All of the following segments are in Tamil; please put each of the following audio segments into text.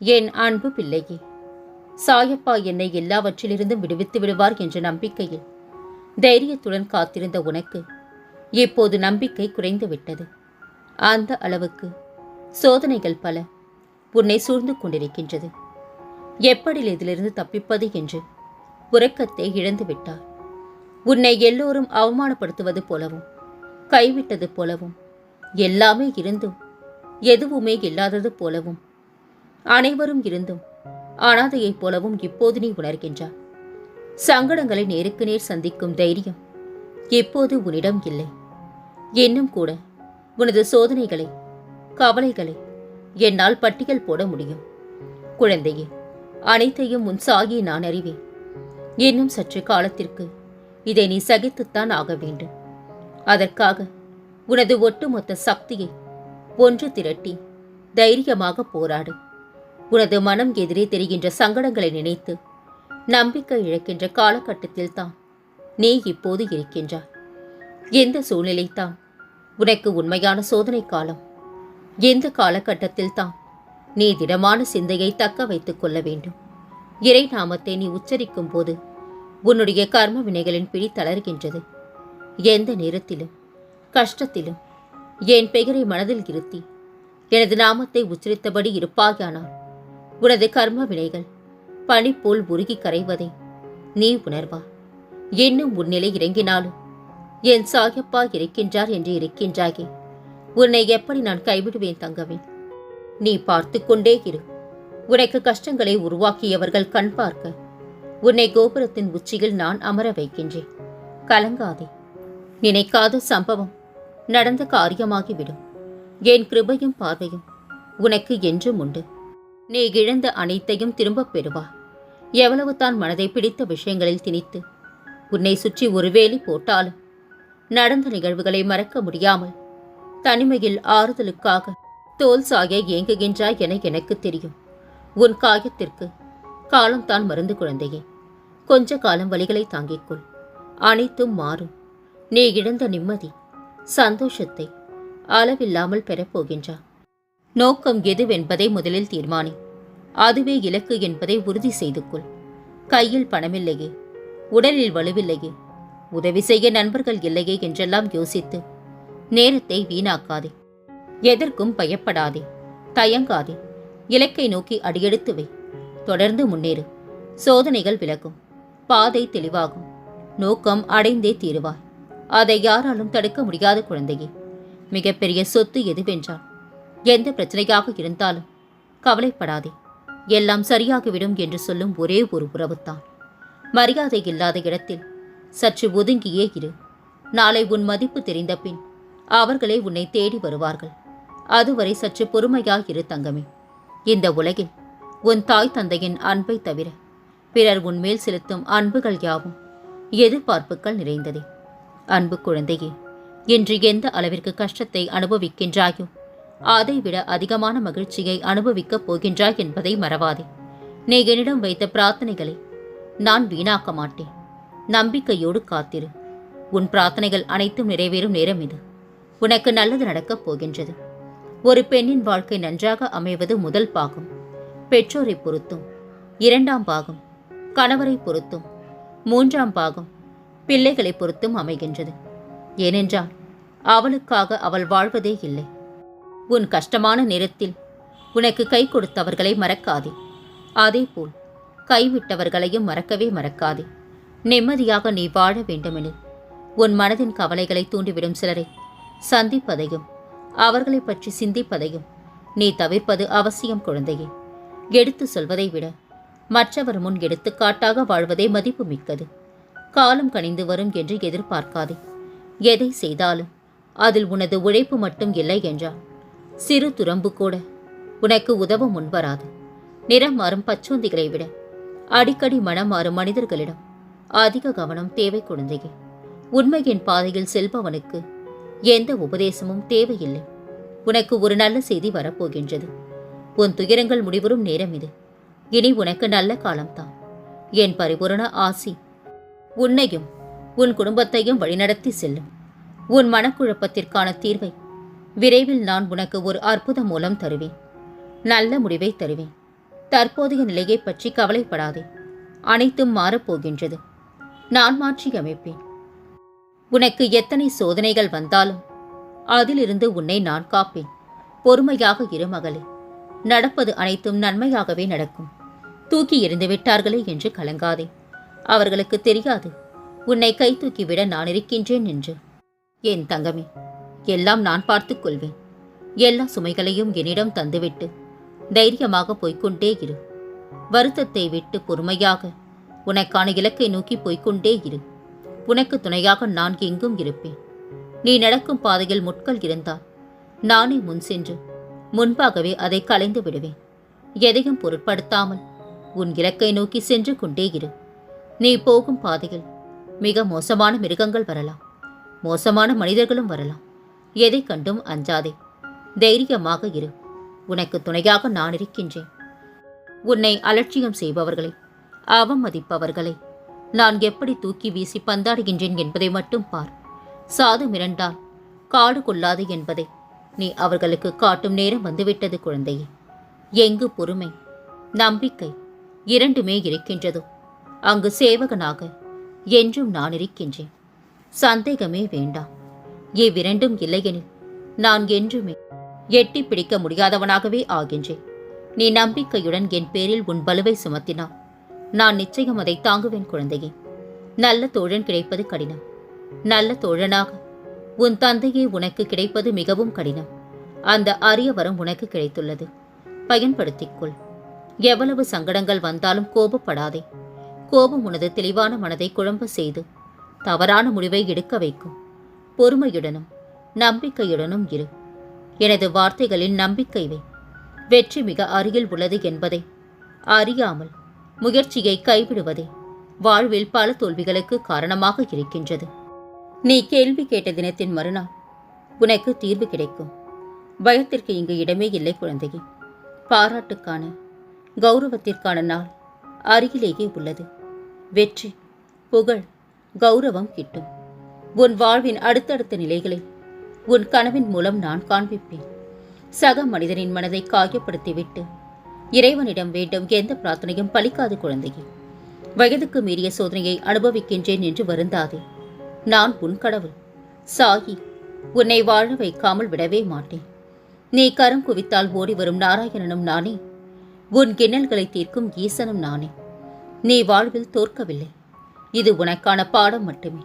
என் அன்பு பிள்ளையே சாயப்பா என்னை எல்லாவற்றிலிருந்தும் விடுவித்து விடுவார் என்ற நம்பிக்கையில் தைரியத்துடன் காத்திருந்த உனக்கு இப்போது நம்பிக்கை குறைந்துவிட்டது அந்த அளவுக்கு சோதனைகள் பல உன்னை சூழ்ந்து கொண்டிருக்கின்றது. எப்படி இதிலிருந்து தப்பிப்பது என்று உறக்கத்தை இழந்து விட்டார். உன்னை எல்லோரும் அவமானப்படுத்துவது போலவும் கைவிட்டது போலவும் எல்லாமே இருந்தும் எதுவுமே இல்லாதது போலவும் அனைவரும் இருந்தும் அனாதையைப் போலவும் இப்போது நீ உணர்கின்றாய். சங்கடங்களை நேருக்கு நேர் சந்திக்கும் தைரியம் இப்போது உன்னிடம் இல்லை. இன்னும் கூட உனது சோதனைகளை கவலைகளை என்னால் பட்டியல் போட முடியும். குழந்தையே அனைத்தையும் உன் சாகி நான் அறிவேன். இன்னும் சற்று காலத்திற்கு இதை நீ சகித்துத்தான் ஆக வேண்டும். அதற்காக உனது ஒட்டுமொத்த சக்தியை ஒன்று திரட்டி தைரியமாக போராடு. உனது மனம் எதிரே தெரிகின்ற சங்கடங்களை நினைத்து நம்பிக்கை இழக்கின்ற காலகட்டத்தில் தான் நீ இப்போது இருக்கின்றாய். எந்த சூழ்நிலை தான் உனக்கு உண்மையான சோதனை காலம். எந்த காலகட்டத்தில் தான் நீ திடமான சிந்தையை தக்க வைத்துக் கொள்ள வேண்டும். இறை நாமத்தை நீ உச்சரிக்கும் போது உன்னுடைய கர்ம வினைகளின் பிடி தளர்கின்றது. எந்த நேரத்திலும் கஷ்டத்திலும் என் பெயரை மனதில் இருத்தி எனது நாமத்தை உச்சரித்தபடி இருப்பாயானால் உனது கர்ம வினைகள் பனி போல் உருகி கரைவதை நீ உணர்வா. இன்னும் உன்னிலை இறங்கினாலும் என் சாயப்பா இருக்கின்றார் என்று இருக்கின்றாயே. உன்னை எப்படி நான் கைவிடுவேன் தங்கவேன் நீ பார்த்து கொண்டே இரு. உனக்கு கஷ்டங்களை உருவாக்கியவர்கள் கண் பார்க்க. உன்னை கோபுரத்தின் உச்சியில் நான் அமர வைக்கின்றேன். கலங்காதே. நினைக்காத சம்பவம் நடந்த காரியமாகிவிடும். என் கிருபையும் பார்வையும் உனக்கு என்றும் உண்டு. நீ இழந்த அனைத்தையும் திரும்பப் பெறுவாய் எவ்வளவு தான் மனதை பிடித்த விஷயங்களில் திணித்து உன்னை சுற்றி ஒருவேலி போட்டாலும் நடந்த நிகழ்வுகளை மறக்க முடியாமல் தனிமையில் ஆறுதலுக்காக தோல் சாய ஏங்குகின்றாய் என எனக்கு தெரியும். உன் காயத்திற்கு காலம்தான் மருந்து குழந்தையே. கொஞ்ச காலம் வழிகளை தாங்கிக்கொள் அனைத்தும் மாறும். நீ இழந்த நிம்மதி சந்தோஷத்தை அளவில்லாமல் பெறப்போகின்றா நோக்கம் எதுவென்பதை முதலில் தீர்மானி அதுவே இலக்கு என்பதை உறுதி செய்து கொள். கையில் பணமில்லையே. உடலில் வலுவில்லையே. உதவி செய்ய நண்பர்கள் இல்லையே என்றெல்லாம் யோசித்து நேரத்தை வீணாக்காதே. எதற்கும் பயப்படாதே. தயங்காதே. இலக்கை நோக்கி அடியெடுத்து வை. தொடர்ந்து முன்னேறு. சோதனைகள் விலகும். பாதை தெளிவாகும். நோக்கம் அடைந்தே தீருவாய். அதை யாராலும் தடுக்க முடியாத குழந்தையே. மிகப்பெரிய சொத்து எதுவென்றால் எந்த பிரச்சனையாக இருந்தாலும் கவலைப்படாதே. எல்லாம் சரியாகிவிடும் என்று சொல்லும் ஒரே ஒரு உறவுத்தான். மரியாதை இல்லாத இடத்தில் சற்று ஒதுங்கியே இரு. நாளை உன் மதிப்பு தெரிந்த பின் அவர்களே உன்னை தேடி வருவார்கள். அதுவரை சற்று பொறுமையாய் இரு தங்கமே. இந்த உலகில் உன் தாய் தந்தையின் அன்பை தவிர பிறர் உன்மேல் செலுத்தும் அன்புகள் யாவும் எதிர்பார்ப்புகள் நிறைந்ததே. அன்பு குழந்தையே இன்று எந்த அளவிற்கு கஷ்டத்தை அனுபவிக்கின்றாயோ அதைவிட அதிகமான மகிழ்ச்சியை அனுபவிக்கப் போகின்றாய் என்பதை மறவாதே. நீ என்னிடம் வைத்த பிரார்த்தனைகளை நான் வீணாக்க மாட்டேன். நம்பிக்கையோடு காத்திரு. உன் பிரார்த்தனைகள் அனைத்தும் நிறைவேறும் நேரம் இது. உனக்கு நல்லது நடக்கப் போகின்றது. ஒரு பெண்ணின் வாழ்க்கை நன்றாக அமைவது முதல் பாகம். பெற்றோரை பொறுத்தும் இரண்டாம் பாகம் கணவரை பொறுத்தும் மூன்றாம் பாகம் பிள்ளைகளை பொறுத்தும் அமைகின்றது. ஏனென்றால் அவளுக்காக அவள் வாழ்வதே இல்லை. உன் கஷ்டமான நேரத்தில் உனக்கு கை கொடுத்தவர்களை மறக்காதே. அதேபோல் கைவிட்டவர்களையும் மறக்கவே மறக்காதே. நிம்மதியாக நீ வாழ வேண்டுமெனில் உன் மனதின் கவலைகளை தூண்டிவிடும் சிலரை சந்திப்பதையும் அவர்களைப் பற்றி சிந்திப்பதையும் நீ தவிர்ப்பது அவசியம் குழந்தையே. எடுத்து சொல்வதை விட மற்றவர் முன் எடுத்துக்காட்டாக வாழ்வதே மதிப்பு மிக்கது. காலம் கனிந்து வரும் என்று எதிர்பார்க்காதே. எதை செய்தாலும் அதில் உனது உழைப்பு மட்டும் இல்லை என்றால் சிறு துரம்பு கூட. உனக்கு உதவ முன்வராது நிறம் மாறும் பச்சோந்திகளை விட. அடிக்கடி மனம் மாறும் மனிதர்களிடம். அதிக கவனம் தேவை குழந்தையே உண்மையின் பாதையில் செல்பவனுக்கு எந்த உபதேசமும் தேவையில்லை. உனக்கு ஒரு நல்ல செய்தி வரப்போகின்றது. உன் துயரங்கள் முடிவரும் நேரம் இது. இனி உனக்கு நல்ல காலம்தான். என் பரிபூரண ஆசி. உன்னையும் உன் குடும்பத்தையும் வழிநடத்தி செல்லும். உன் மனக்குழப்பத்திற்கான தீர்வை விரைவில் நான் உனக்கு ஒரு அற்புதம் மூலம் தருவேன். நல்ல முடிவை தருவேன். தற்போதைய நிலையை பற்றி கவலைப்படாதே. அனைத்தும் மாறப்போகின்றது. நான் மாற்றி அமைப்பேன். உனக்கு எத்தனை சோதனைகள் வந்தாலும் அதிலிருந்து உன்னை நான் காப்பேன். பொறுமையாக இரு மகளே. நடப்பது அனைத்தும் நன்மையாகவே நடக்கும். தூக்கி எறிந்து விட்டார்களே என்று கலங்காதே. அவர்களுக்கு தெரியாது. உன்னை கை தூக்கிவிட நான் இருக்கின்றேன் என்று. என் தங்கமே எல்லாம் நான் பார்த்துக் கொள்வேன். எல்லா சுமைகளையும் என்னிடம் தந்துவிட்டு தைரியமாக போய்கொண்டே இரு. வருத்தத்தை விட்டு பொறுமையாக உனக்கான இலக்கை நோக்கி போய்கொண்டே இரு. உனக்கு துணையாக நான் எங்கும் இருப்பேன். நீ நடக்கும் பாதையில் முட்கள் இருந்தால் நானே முன் சென்று முன்பாகவே அதை களைந்து விடுவேன். எதையும் பொருட்படுத்தாமல் உன் இலக்கை நோக்கி சென்று கொண்டே இரு. நீ போகும் பாதையில் மிக மோசமான மிருகங்கள் வரலாம். மோசமான மனிதர்களும் வரலாம். எதை கண்டும் அஞ்சாதே. தைரியமாக இரு. உனக்கு துணையாக நான் இருக்கின்றேன். உன்னை அலட்சியம் செய்பவர்களை அவமதிப்பவர்களை நான் எப்படி தூக்கி வீசி பந்தாடுகின்றேன் என்பதை மட்டும் பார். சாது மிரண்டால் காடு கொள்ளாது என்பதை. நீ அவர்களுக்கு காட்டும் நேரம் வந்துவிட்டது குழந்தையே. எங்கு பொறுமை நம்பிக்கை இரண்டுமே இருக்கின்றதோ அங்கு சேவகனாக என்றும் நான் இருக்கின்றேன். சந்தேகமே வேண்டாம். இவ்விரண்டும் இல்லையெனில் நான் என்றுமே எட்டி பிடிக்க முடியாதவனாகவே ஆகின்றேன். நீ நம்பிக்கையுடன் என் பேரில் உன் பலுவை சுமத்தினா நான் நிச்சயம் அதை தாங்குவேன் குழந்தையே. நல்ல தோழன் கிடைப்பது கடினம். நல்ல தோழனாக உன் தந்தையே உனக்கு கிடைப்பது மிகவும் கடினம். அந்த அரிய வரம் உனக்கு கிடைத்துள்ளது. பயன்படுத்திக்கொள். எவ்வளவு சங்கடங்கள் வந்தாலும் கோபப்படாதே. கோபம் உனது தெளிவான மனதை குழம்ப செய்து தவறான முடிவை எடுக்க வைக்கும். பொறுமையுடனும் நம்பிக்கையுடனும் இரு. எனது வார்த்தைகளில் நம்பிக்கை வை. வெற்றி மிக அருகில் உள்ளது என்பதை. அறியாமல் முயற்சியை கைவிடுவதே வாழ்வில் பல தோல்விகளுக்கு காரணமாக இருக்கின்றது. நீ கேள்வி கேட்ட தினத்தின் மறுநாள் உனக்கு தீர்வு கிடைக்கும். பயத்திற்கு இங்கு இடமே இல்லை குழந்தையே. பாராட்டுக்கான கௌரவத்திற்கான நாள் அருகிலேயே உள்ளது. வெற்றி புகழ் கௌரவம் கிட்டும். உன் வாழ்வின் அடுத்தடுத்த நிலைகளை உன் கனவின் மூலம் நான் காண்பிப்பேன். சக மனிதனின் மனதை காயப்படுத்திவிட்டு இறைவனிடம் வேண்டும் எந்த பிரார்த்தனையும் பலிக்காது குழந்தையே. வயதுக்கு மீறிய சோதனையை அனுபவிக்கின்றேன் என்று வருந்தாதே. நான் உன் கடவுள். சாகி உன்னை வாழ வைக்காமல் விடவே மாட்டேன். நீ கரம் குவித்தால் ஓடி வரும் நாராயணனும் நானே. உன் கிண்ணல்களை தீர்க்கும் ஈசனும் நானே. நீ வாழ்வில் தோற்கவில்லை. இது உனக்கான பாடம் மட்டுமே.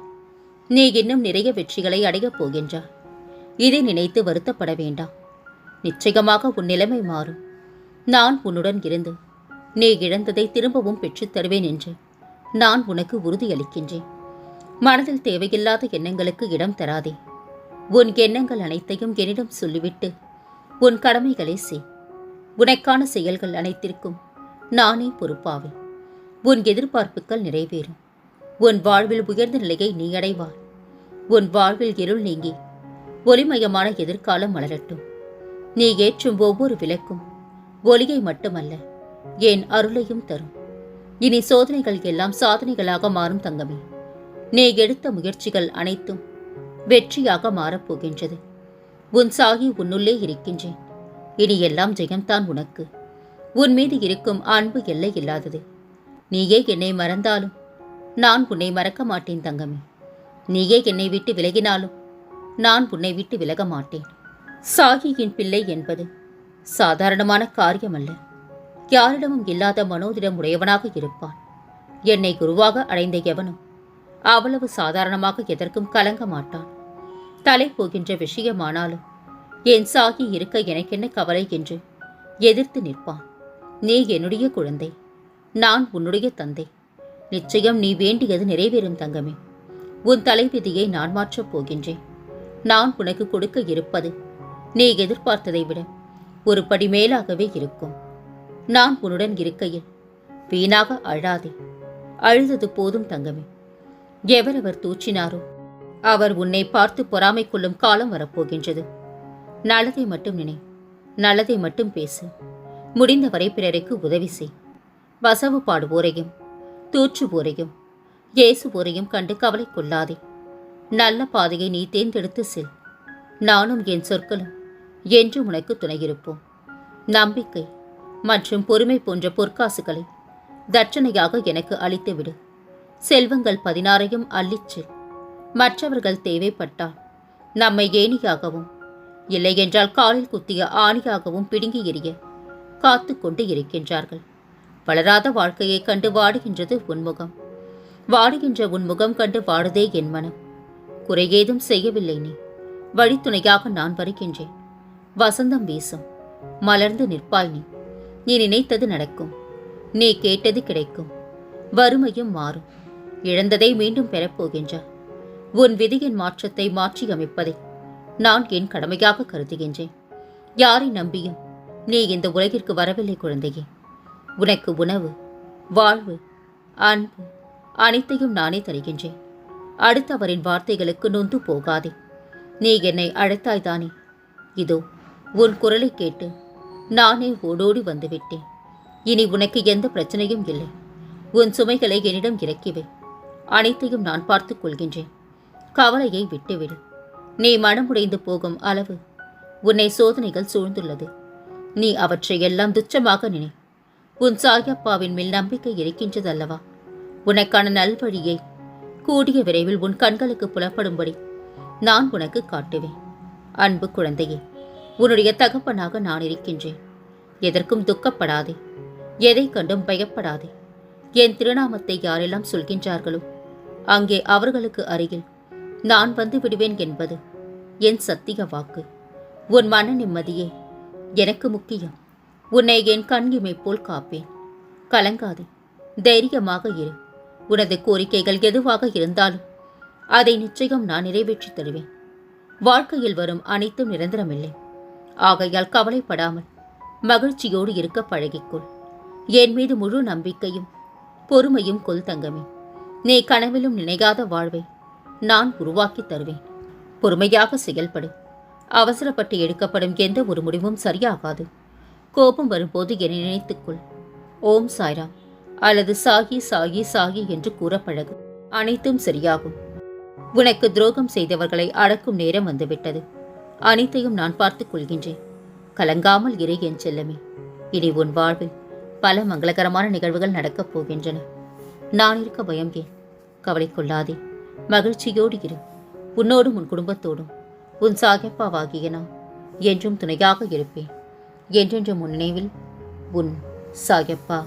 நீ இன்னும் நிறைய வெற்றிகளை அடையப் போகின்றாய் இதை நினைத்து வருத்தப்பட வேண்டாம். நிச்சயமாக உன் நிலைமை மாறும். நான் உன்னுடன் இருந்து நீ இழந்ததை திரும்பவும் பெற்றுத் தருவேன் என்று நான் உனக்கு உறுதியளிக்கின்றேன். மனதில் தேவையில்லாத எண்ணங்களுக்கு இடம் தராதே. உன் எண்ணங்கள் அனைத்தையும் என்னிடம் சொல்லிவிட்டு உன் கடமைகளை செய். உனக்கான செயல்கள் அனைத்திற்கும் நானே பொறுப்பாவேன். உன் எதிர்பார்ப்புகள் நிறைவேறும். உன் வாழ்வில் உயர்ந்த நிலையை நீ அடைவாய். உன் வாழ்வில் இருள் நீங்கி ஒளிமயமான எதிர்காலம் மலரட்டும். நீ ஏற்றும் ஒவ்வொரு விளக்கும் ஒலியை மட்டுமல்ல என் அருளையும் தரும். இனி சோதனைகள் எல்லாம் சாதனைகளாக மாறும் தங்கமே. நீ எடுத்த முயற்சிகள் அனைத்தும் வெற்றியாக மாறப்போகின்றது உன் சாகி உன்னுள்ளே இருக்கின்றேன். இனி எல்லாம் ஜெயம்தான் உனக்கு. உன் மீது இருக்கும் அன்பு எல்லை இல்லாதது. நீயே என்னை மறந்தாலும் நான் உன்னை மறக்க மாட்டேன் தங்கமே. நீயே என்னை விட்டு விலகினாலும் நான் உன்னை விட்டு விலக மாட்டேன். சாகியின் பிள்ளை என்பது சாதாரணமான காரியமல்ல. யாரிடமும் இல்லாத மனோதிடம் உடையவனாக இருப்பான். என்னை குருவாக அடைந்த எவனும் அவ்வளவு சாதாரணமாக எதற்கும் கலங்க மாட்டான். தலை போகின்ற விஷயமானாலும் என் சாகி இருக்க எனக்கென்ன கவலை என்று எதிர்த்து நிற்பான். நீ என்னுடைய குழந்தை நான் உன்னுடைய தந்தை. நிச்சயம் நீ வேண்டியது நிறைவேறும் தங்கமே. உன் தலைவிதியை நான் மாற்றப் போகின்றேன். நான் உனக்கு கொடுக்க இருப்பது நீ எதிர்பார்த்ததை விட ஒரு படி மேலாகவே இருக்கும். நான் உன்னுடன் இருக்கையில் வீணாக அழாதே. அழுதது போதும் தங்கமே. எவரவர் தூற்றினாரோ அவர் உன்னை பார்த்து பொறாமை கொள்ளும் காலம் வரப்போகின்றது. நல்லதை மட்டும் நினை நல்லதை மட்டும் பேசு. முடிந்தவரை பிறருக்கு உதவி செய். வசவு பாடுவோரையும் தூற்றுவோரையும் ஏசுவோரையும் கண்டு கவலை கொள்ளாதே. நல்ல பாதையை நீ தேர்ந்தெடுத்து செல். நானும் என் சொற்களும் என்று உனக்கு துணையிருப்போம். நம்பிக்கை மற்றும் பொறுமை போன்ற பொற்காசுகளை தட்சணையாக எனக்கு அளித்துவிடு. செல்வங்கள் பதினாறையும் அள்ளிச்செல் மற்றவர்கள் தேவைப்பட்டால் நம்மை ஏணியாகவும் இல்லையென்றால் காலில் குத்திய ஆணியாகவும் பிடுங்கி எறிய காத்து கொண்டு இருக்கின்றார்கள். வளராத வாழ்க்கையைக் கண்டு வாடுகின்றது உன்முகம். வாடுகின்ற உன் முகம் கண்டு வாடுதே என் மனம். குறையேதும் செய்யவில்லை நீ. வழித்துணையாக நான் வருகின்றேன். வசந்தம் வீசும். மலர்ந்து நிற்பாய் நீ. நீ நினைத்தது நடக்கும். நீ கேட்டது கிடைக்கும். வறுமையும் மாறும். இழந்ததை மீண்டும் பெறப்போகின்ற உன் விதியின் மாற்றத்தை மாற்றி அமைப்பதை நான் என் கடமையாக கருதுகின்றேன். யாரை நம்பியும் நீ இந்த உலகிற்கு வரவில்லை குழந்தையே. உனக்கு உணவு வாழ்வு அன்பு அனைத்தையும் நானே தருகின்றேன். அடுத்தவரின் வார்த்தைகளுக்கு நொந்து போகாதே. நீ என்னை அழைத்தாய்தானே இதோ உன் குரலை கேட்டு நானே ஓடோடி வந்துவிட்டேன். இனி உனக்கு எந்த பிரச்சனையும் இல்லை. உன் சுமைகளை என்னிடம் இறக்கிவே. அனைத்தையும் நான் பார்த்துக் கொள்கின்றேன். கவலையை விட்டுவிடு. நீ மனமுடைந்து போகும் அளவு உன்னை சோதனைகள் சூழ்ந்துள்ளது. நீ அவற்றை எல்லாம் துச்சமாக நினை. உன் சாயப்பாவின் மேல் நம்பிக்கை இருக்கின்றதல்லவா? உனக்கான நல்வழியை கூடிய விரைவில் உன் கண்களுக்கு புலப்படும்படி நான் உனக்கு காட்டுவேன். அன்பு குழந்தையே உன்னுடைய தகப்பனாக நான் இருக்கின்றேன். எதற்கும் துக்கப்படாதே எதை கண்டும் பயப்படாதே. என் திருநாமத்தை யாரெல்லாம் சொல்கின்றார்களோ அங்கே அவர்களுக்கு அருகில் நான் வந்து விடுவேன் என்பது என் சத்திய வாக்கு. உன் மன நிம்மதியே எனக்கு முக்கியம். உன்னை என் கண்ணிமை போல் காப்பேன். கலங்காதே தைரியமாக இரு. உனது கோரிக்கைகள் எதுவாக இருந்தாலும் அதை நிச்சயம் நான் நிறைவேற்றித் தருவேன். வாழ்க்கையில் வரும் அனைத்தும் நிரந்தரமில்லை. ஆகையால் கவலைப்படாமல் மகிழ்ச்சியோடு இருக்க பழகிக்கொள். என் மீது முழு நம்பிக்கையும் பொறுமையும் கொள் தங்கமே. நீ கனவிலும் நினைக்காத வாழ்வை நான் உருவாக்கித் தருவேன். பொறுமையாக செயல்படு. அவசரப்பட்டு எடுக்கப்படும் எந்த ஒரு முடிவும் சரியாகாது. கோபம் வரும்போது என்னை நினைத்துக்கொள். ஓம் சாய்ராம். அல்லது சாகி சாகி சாகி என்று கூற பழகு அனைத்தும் சரியாகும். உனக்கு துரோகம் செய்தவர்களை அடக்கும் நேரம் வந்துவிட்டது. அனைத்தையும் நான் பார்த்துக் கொள்கின்றேன். கலங்காமல் இரு என் செல்லமே. இனி உன் வாழ்வில் பல மங்களகரமான நிகழ்வுகள் நடக்கப் போகின்றன. நான் இருக்க பயம் ஏன்? கவலை கொள்ளாதே. மகிழ்ச்சியோடு இரு. உன்னோடும் உன் குடும்பத்தோடும். உன் சாகப்பாவாகிய நான் என்றும் துணையாக இருப்பேன். என்றென்றும் உன் நினைவில் உன் சாயப்பா